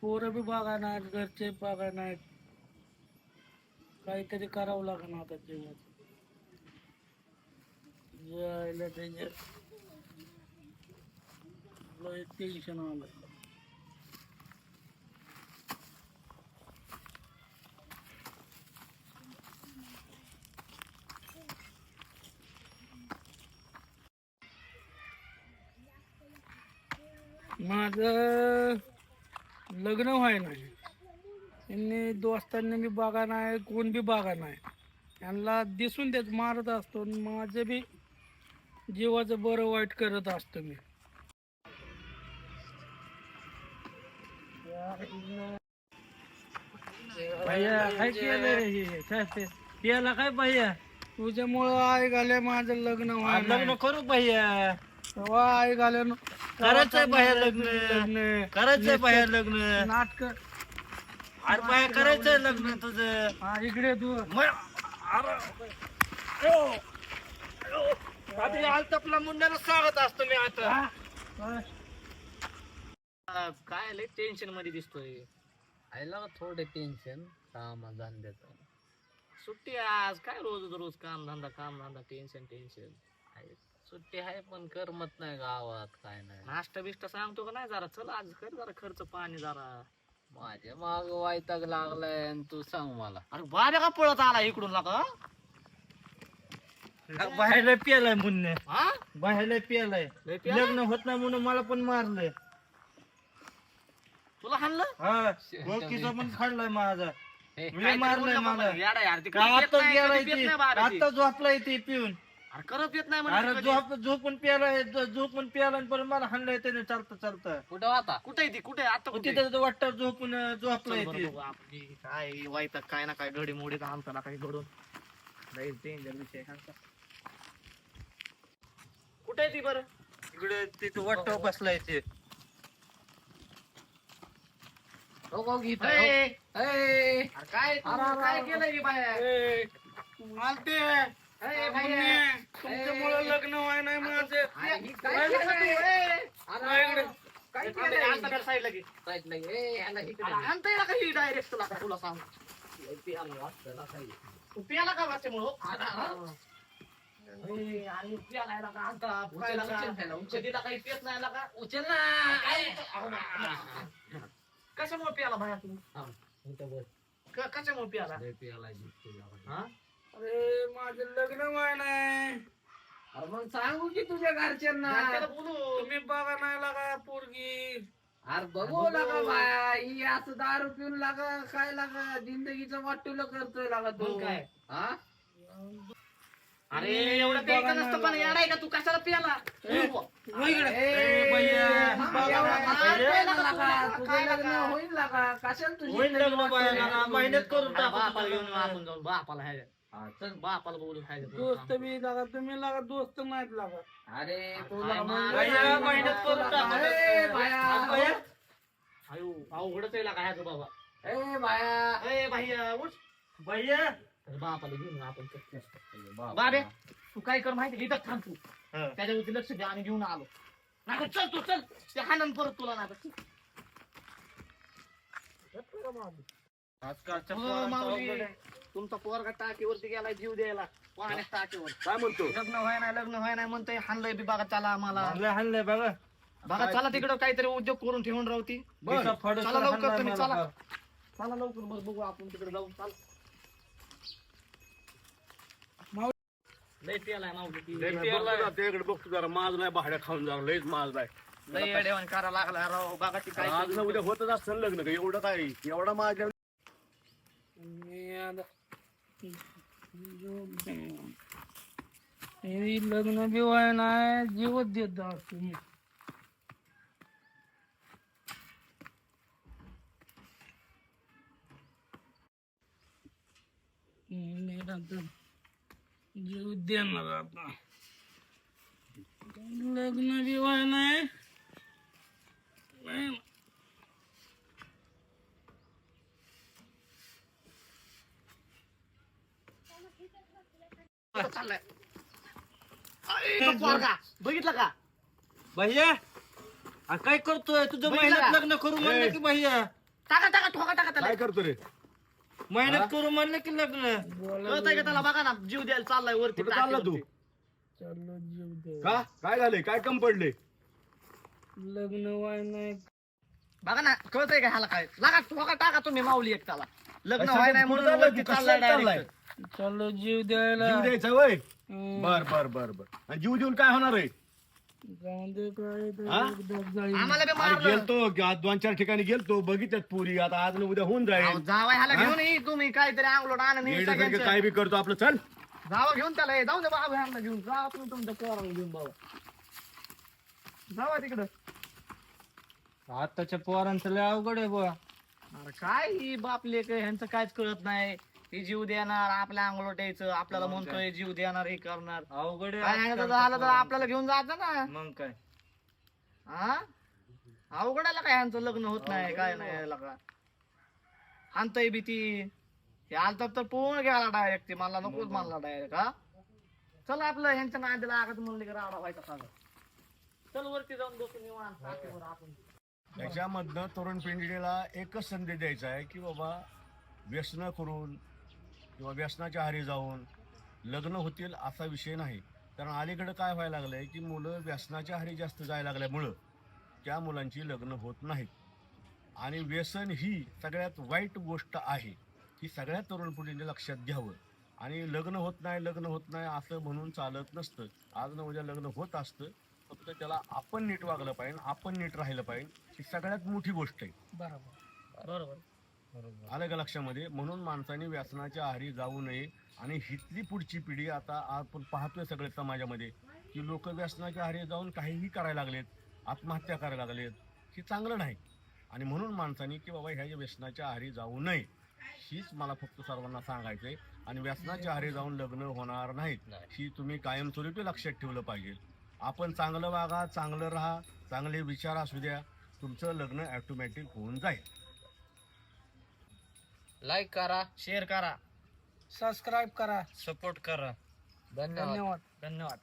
पोरं बी बघा नाहीत घरचे बघा नाहीत. काहीतरी करावं लागणार आता जीवनात जायला त्याच्या टेन्शन आलं. माझं लग्न व्हाय नाही त्यांनी दोस्तांनी बी बघा नाही कोण बी बघा नाही. त्यांना दिसून देत मारत असतो माझं बी जीवाचं बरं वाईट करत असतो मी. भैया काय केलं रे हे? काय ते? केलं काय भैया? तुझ्यामुळं आई घाले माझं लग्न व्हाय लग्न करू भैया. तेव्हा आई घाले करायचंय बाहेर लग्न करायचंय बाहेर लग्न. नाटक. अरे बाहेर करायचंय लग्न तुझं. हा इकडे तू. अरे. मुंड्याला असतो मी आता? काय लय टेन्शनमध्ये दिसतोय. आयला थोडे टेन्शन काम धंद्याचं. सुट्टी आज. काय रोज रोज काम धंदा काम धंदा टेन्शन टेन्शन सुट्टी आहे पण करमत नाही गावात काय नाही. नाश्ता बिष्टा सांगतो का नाही जरा? चल आज कर जरा खर्च पाणी जरा. माझ्या माग वायताग लागलाय आणि तू सांग मला. अरे बाबा का पळत आला इकडून लागा? बाहेर पियालाय मुन्ने. हा? बाहेर पियालाय. लय प्याला? लग्न होत नाही म्हणून मला पण मारलंय. तुला हाणलं? हा पण खाल्लाय माझा. हे, मी काहीतरी मारलंय मला. येडा यार, ते आता पेत नाही, गेलाय कधी पेत ती. नाही बाबा ती. आता झोपलाय ती पिऊन. अरे करत येत नाही म्हणे अरे कधी. झोप झोपून प्यालाय झोपून प्याला आणि परत मला हाणलंय त्याने चालतं चालतं. कुठं होता कुठे ती? कुठे आता कुठे तिथे वाटतं झोपून झोपलाय चल ती बरं बघू आपण. हे काय वाईट काय ना काय घडी मोडीत आणताना काही घडून. लई danger विषय आहे हा. कुठे आहे ती बरं? इकडे तिथे वाटतं बसलाय ते. ए, अरे, अरे, ही काय केलं हा. काय केलंय? आणता बरं साईडला घे. अरे, आणता येईल का ही डायरेक्ट तुला? तुला सांग. पियाला का पियाला नाही ना कशामुळे पियाला बाहेर तू क- कशामुळे पियाला? हा? अरे माझं लग्न व्हाय नाही मग सांगू की तुझ्या घरच्यांना बोलू तुम्ही बघा नाही लागा पोरगी अरे बघू लागा बाया ही असं दारू पिऊन लागा काय लागा जिंदगीचं वाटूला करतोय लागा तू मग काय? हा अरे एवढं नसतं पण येणार का तू कशाला पियाला ए, भैया. मग बघा एवढं बाया. काय भैया. लागा तुला? तुझं काय लग्न लागा? होईल लागा कशाला तुझी होईल जिंदगी लग्न वाटोळी बाया लागा, करतोय? मेहनत करून अरे टाकू आपण जाऊन बापाला ह्याच्या हा, चल. बापाला बोलून दोस्त बी लागा तुम्ही लागा दोस्त नाहीत लागा अरे काय तुला मा- भैया, मेहनत करून तुला टाकू. काय? ए, बाया. भैया. अयो अवघडच आहे ह्याचं बाबा ए, बाया. ए भैया उठ भैया तर बापाला घेऊन आपण बाबे तू काय कर माहिती इथं थांब तू हा. त्याच्यावरती लक्ष द्या आणि घेऊन आलो नाही चल तू चल ते हाणन परत तुला नाही आजकालच्या हो, पोरांचं माऊली. अवघड आहे. तुमचा पोरगा टाकीवरती गेलाय जीव द्यायला. पाहण्यात टाकीवर. काय म्हणतो? लग्न व्हाय नाही लग्न व्हाय नाही म्हणतोय हाणलंय बी बघा चला आम्हाला. हाणलंय हाणलंय बघा. बघा चला तिकडं काहीतरी उद्योग करून ठेवून राहती पिसा फाडून चला लवकर तुम्ही. चला. चला लवकर बघ बघू आपण तिकडे जाऊ चाल. लय पियालाय माऊली ती. लय त्याकडे बघतो जरा माज नाही भाड्या खाऊन जरा लयच माज नाही लय अडेवाण करा लागला राव बघा ती काय आज ना उद्या होतच असतं लग्न का एवढं काय एवढा माझ्या लग्न बिवाय नाही जीवच देत असतो मी जीव देणार आता. लग्न बिवाय नाही नाही. चाललाय अरे, तो पोरगा बघितलं का? भैया काय करतोय? तुझं बघितलं का? लग्न करू म्हणलं की भैया. टाका टाका ठोका टाका त्याला. काय करतो रे? मेहनत करू म्हणलं की लग्न. कळतंय का त्याला? बघा ना जीव द्यायला चाललाय वरती कुठं चालला तू? टाकीवरती. चाललो जीव दे का? काय झालंय? काय कम पडले? लग्न व्हाय नाही. बघा ना कळतंय का ह्याला काय? लागा ठोका टाका तुम्ही माऊली एक त्याला लग्न व्हाय नाही म्हणून वरती चाललाय? direct. चाललो जीव द्यायला. जीव द्यायचा वय. बर बर बर बर. आणि जीव देऊन काय होणार आहे? जाऊन दे काय ते हा? एकदाच जाईल. आम्हाला बी अरे मारलं. गेलतो दोन चार ठिकाणी गेलतो बघितल्यात पुरी आता आज न उद्या होऊन अहो, जाईल जावा ह्याला हा? घेऊन ये तुम्ही काहीतरी अंगलोट येड्यासारखं सगळ्यांचं. काय बी करतो आपलं चल. जावा घेऊन त्याला हे, जाऊ दे बाबा ह्यांना घेऊन. जावा तुम्ही तुमच्या पोराला घेऊन बाबा. जावा तिकडं. आताच्या पोरांचं लय अवघड आहे बुवा. अरे काय ही बाप लेक ह्यांचं काहीच कळत नाही. हे जीव देणार आपल्या अंगलोट यायचं आपल्याला म्हणतोय जीव देणार हे करणार. अवघड आहे काय आजकालचं तर पोरांचं. आपल्याला घेऊन जायचं ना. मग काय? हा अवघडायला काय? ह्यांचं लग्न होत नाही काय नाही याला का आणतय भीती हे आलतात तर पोहून घ्यायला डायरेक्ट ते मला नकोच म्हणला डायरेक्ट हा. चल आपलं ह्यांच्या नादीला लागत म्हणले की राडा व्हायचा सांगा चल वरती जाऊन बसू निवांत टाकीवर आपण. त्याच्यामधनं तरुण पिंढीला एकच संदेश द्यायचा आहे की बाबा व्यसन करून किंवा व्यसनाच्या आहारी जाऊन लग्न होतील असा विषय नाही. कारण अलीकडं काय व्हायला लागलं आहे की मुलं व्यसनाच्या आहारी जास्त जायला लागल्यामुळं त्या मुलांची लग्न होत नाहीत आणि व्यसन ही सगळ्यात वाईट गोष्ट आहे. ही सगळ्या तरुण पिढीने लक्षात घ्यावं. आणि लग्न होत नाही लग्न होत नाही असं म्हणून चालत नसतं. आज न उद्या लग्न होत असतं. फक्त त्याला आपण नीट वागलं पाहिजे आपण नीट राहिलं पाहिजे. ही सगळ्यात मोठी गोष्ट आहे. बरोबर. बरोबर. आलं का लक्षामध्ये? म्हणून माणसाने व्यसनाच्या आहारी जाऊ नये आणि हितली पुढची पिढी आता आपण पाहतोय सगळे समाजामध्ये की लोक व्यसनाच्या आहारी जाऊन काहीही करायला लागलेत आत्महत्या करायला लागलेत हे चांगलं नाही. आणि म्हणून माणसाने की बाबा ह्या व्यसनाच्या आहारी जाऊ नये हीच मला फक्त सर्वांना सांगायचं आहे आणि व्यसनाच्या आहारी जाऊन लग्न होणार नाहीत ही तुम्ही कायमस्वरूपी लक्षात ठेवलं पाहिजे. आपण चांगलं वागा चांगलं राहा चांगले विचार असू द्या तुमचं लग्न ॲटोमॅटिक होऊन जाईल. लाईक करा. शेअर करा. सबस्क्राईब करा. सपोर्ट करा. धन्यवाद. धन्यवाद. धन्यवाद.